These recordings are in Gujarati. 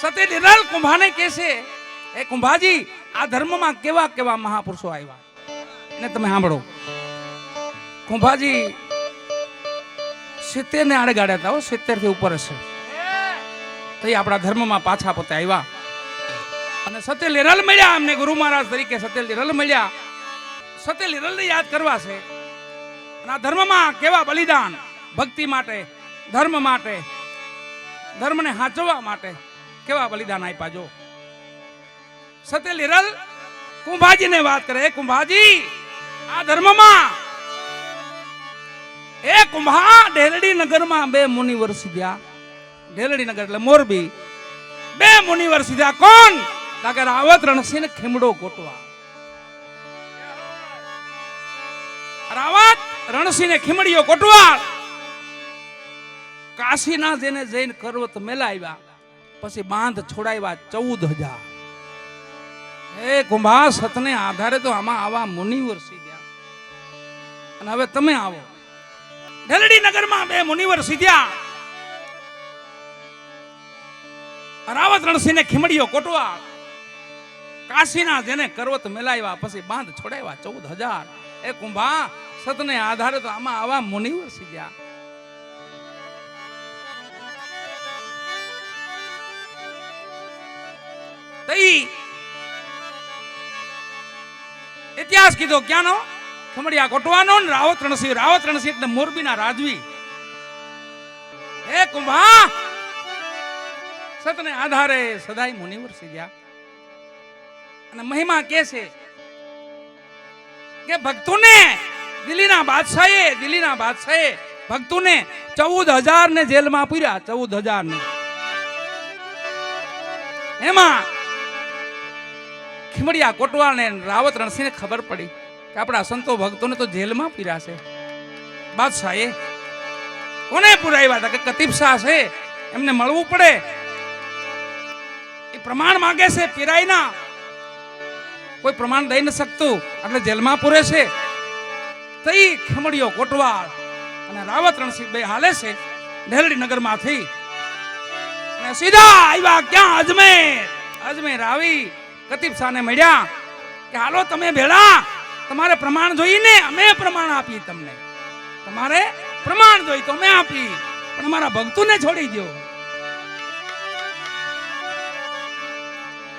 સતી નિરલ કુંભાને કહે છે એ કુંભાજી, આ ધર્મમાં કેવા કેવા મહાપુરુષો આવ્યા? ને તમે સાંભળો. કુંભાજી સિત્તેર ને આડે ગાડ્યા હતા સિત્તેરથી ઉપર હશે. તો એ આપણા ધર્મમાં પાછા પોતે આવ્યા. અને સત્ય લીરલ મળ્યા અમને ગુરુ મહારાજ તરીકે સત્ય લીરલ મળ્યા. સત્ય લીરલને યાદ કરવા છે. અને આ ધર્મમાં કેવા બલિદાન? ભક્તિ માટે, ધર્મ માટે, ધર્મને હાચવવા માટે. કેવા બલિદાન આપ્યા જો? સત્ય લીરલ કુંભાજીને વાત કરે કુંભાજી, આ ધર્મમાં એ કુંભા ઢેલડી નગરમાં બે મુનિવર સીધ્યા. ઢેલડી નગર એટલે મોરબી. બે મુનિવર સીધા કોણ? તાકે રાવત રણસિંહ ખીમડો કોટવા રાવત રણસિંહ ખીમડીઓ કોટવા કાશીના જેને જૈન કરવત મેલાવ્યા. પછી બાંધ છોડાવ્યા ચૌદ હજાર. એ કુંભા સતને આધારે તો આમાં આવા મુનિવર સીધ્યા. અને હવે તમે આવો. ઢેલડી નગરમાં બે મુનિવર સીધ્યા. રાવત રણસિંહને ખીમડીઓ કોટવા. કાશીના જેને કરવત મેલાવ્યા, પછી બાંધ છોડાવ્યા ચૌદ હજાર. એ કુંભા, સતને આધારે તો આમાં આવા મુનિવર સીધ્યા. તઈ. ઇતિહાસ કીધો, ક્યાંનો? ખમડિયા કોટવાનો ને રાવત રણસિંહ રાવત રણસિંહ એટલે મોરબીના રાજવી. હે કુંભા, સતને આધારે સદાય મુનિવર સીધ્યા અને મહિમા કે છે કે ભક્તોને, દિલ્હીના બાદશાહે દિલ્હીના બાદશાહે ભક્તોને ચૌદ હજાર ને જેલમાં પૂર્યા, ચૌદ હજાર ને એમાં ખીમડિયા કોટવાલ ને રાવત રણસિંહને ખબર પડી કે આપણા સંતો ભક્તોને તો જેલમાં પૂર્યા છે. બાદશાહે, કોને પુરાવ્યા હતા કે કતીબ છે. એમને મળવું પડે. એ પ્રમાણ માંગે છે પીરાય ના કોઈ પ્રમાણ દઈ ન શકતું, એટલે જેલમાં પૂરે છે. તઈ ખમડીઓ કોટવાળ અને રાવત રણસિંહ બે હાલે છે ઢેલડી નગરમાંથી. અને સીધા આવ્યા ક્યાં? અજમેર. અજમેર આવી કતીબ શાહને મળ્યા કે, હાલો તમે ભેળા, તમારે પ્રમાણ જોઈને અમે પ્રમાણ આપી તમને. તમારે પ્રમાણ જોઈ તો અમે આપી પણ અમારા ભક્તોને છોડી દો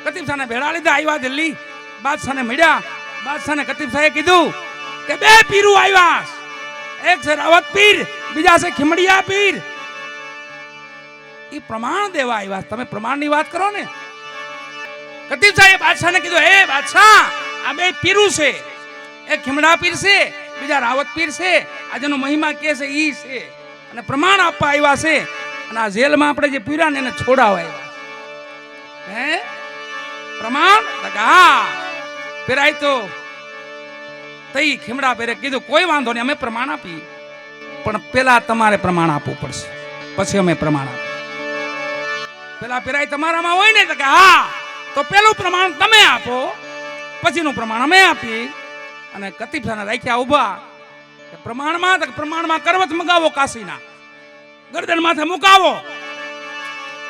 કતીબ શાહને ભેળા લીધા આવ્યા દિલ્હી. બાદશાહને મળ્યા. બાદશાહને કતીબ શાહે કીધું કે, બે પીરું આવ્યા એક છે રાવત પીર, બીજા છે ખીમડિયા પીર. એ પ્રમાણ દેવા આવ્યા તમે પ્રમાણની વાત કરો ને. કતીબ શાહે બાદશાહને કીધું, હે બાદશાહ, આ બે પીરું છે. એક ખીમડા પીર છે, બીજા રાવત પીર છે. આ જેનો મહિમા કે છે, ઈ છે. અને પ્રમાણ આપવા આવ્યા છે. અને આ જેલમાં આપણે જે પીરા ને એને છોડાવા આવ્યા. હે? પ્રમાણ હા પેરાય તો તઈ ખીમડા પેરે કીધું, કોઈ વાંધો નહીં, અમે પ્રમાણ આપી પણ પેલા તમારે પ્રમાણ આપવું પડશે. પછી અમે પ્રમાણ આપીએ. પેલા પેરાય તમારામાં હોય ને તો કે, હા તો પેલું પ્રમાણ તમે આપો, પછીનું પ્રમાણ અમે આપી અને કતીબ સાના રાખ્યા ઊભા. પ્રમાણમાં પ્રમાણમાં કરવત મગાવો કાશીના. ગરદન માથે મુકાવો.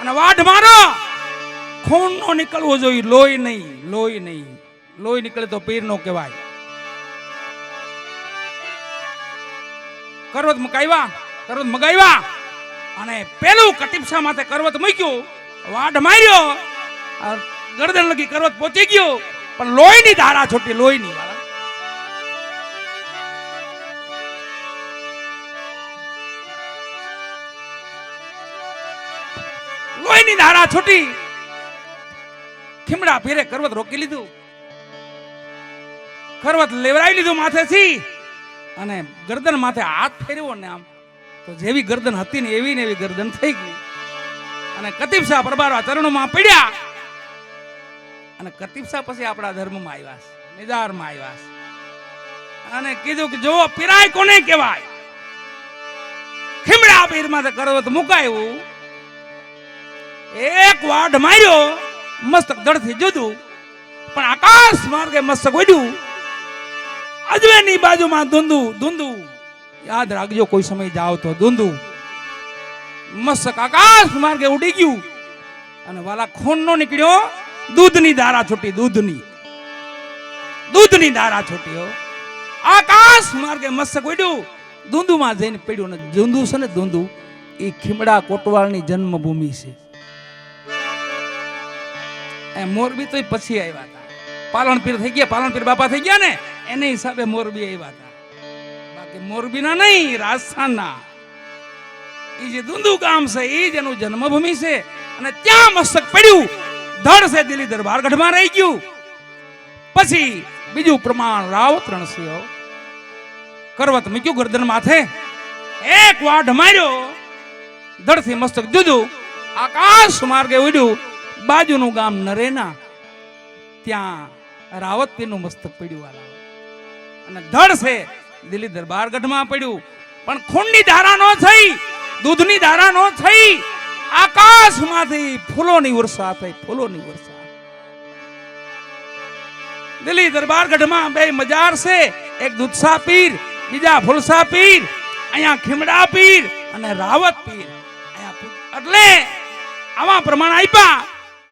અને વાઢ મારો. ખૂન નો નીકળવો જોઈએ. લોહી નહીં લોહી નહીં. લોહી નીકળે તો પીર નો કહેવાય. કરવત મુકાવ્યા કરવત મગાવ્યા. અને પેલું કતિપસા માથે કરવત મૂક્યું. વાઢ માર્યો. ગરદન લગી કરવત પહોંચી ગયો. પણ લોહીની ધારા છોટી લોહીની લોહીની ધારા છૂટી ખીમડા ફેરે કરવત રોકી લીધું. કરવત લેવરાવી લીધું માથેથી અને ગરદન માથે હાથ ફેરવ્યો ને આમ તો જેવી ગરદન હતી ને એવી ને એવી ગરદન થઈ ગઈ. અને કતીબ શાહ પ્રભારવા ચરણોમાં પડ્યા. અને કતિપસા પછી આપણા ધર્મમાં આવ્યા છે નિદારમાં આવ્યા છે. અને કીધું કે જો પીરાય કોને કહેવાય? ખીમડા પીરમાં કરવત મુકાયું. એક વાઢ માર્યો, મસ્તક દળથી જુદું, પણ આકાશ માર્ગે મસ્તક ઉડ્યું અજમેરની બાજુમાં ધૂંધુ ધૂંધુ. યાદ રાખજો, કોઈ સમય જાવ તો ધૂંધુ. મસ્તક આકાશ માર્ગે ઉડી ગયું. અને વાલા ખૂન નો નીકળ્યો. દૂધની ધારા છૂટી, દૂધની. દૂધની ધારા છૂટી હો. આકાશ માર્ગે મસ્તક ઉડ્યું. દુંદુમાં જઈને પડ્યું ને છે ને દુંદુ એ ખીમડા કોટવાળની જન્મભૂમિ છે. એ મોરબી તો પછી આવ્યા હતા. પાલનપીર થઈ ગયા, પાલનપીર બાપા થઈ ગયા ને, એને હિસાબે મોરબી આવ્યા હતા. બાકી મોરબીના નહીં, રાજસ્થાનના. એ જે દુંદુ ગામ છે એ જ એનું જન્મભૂમિ છે. અને ત્યાં મસ્તક પડ્યું. ધડ છે દિલ્હી દરબાર, ગઢમાં રહી ગયું. પછી બીજું પ્રમાણ રાવત રણસિંહ કરવત મૂક્યું ગરદન માથે. એક વાઢ માર્યો. ધડથી મસ્તક જુદું. આકાશ માર્ગે ઉડ્યું. બાજુનું ગામ નરેના. ત્યાં રાવત પીરનું મસ્તક પડ્યું વાલા અને ધડ છે દિલ્હી દરબાર ગઢમાં પડ્યું. પણ ખૂનની ધારા નો થઈ. દૂધની ધારા નો થઈ. આકાશમાંથી ફૂલોની વર્ષા થઈ, ફૂલોની વર્ષા. દિલ્હી દરબાર ગઢમાં બે મજાર છે, એક દૂધસા પીર, બીજા ફુલસા પીર, અહીંયા ખીમડા પીર અને રાવત પીર. એટલે આવા પ્રમાણ આપ્યા.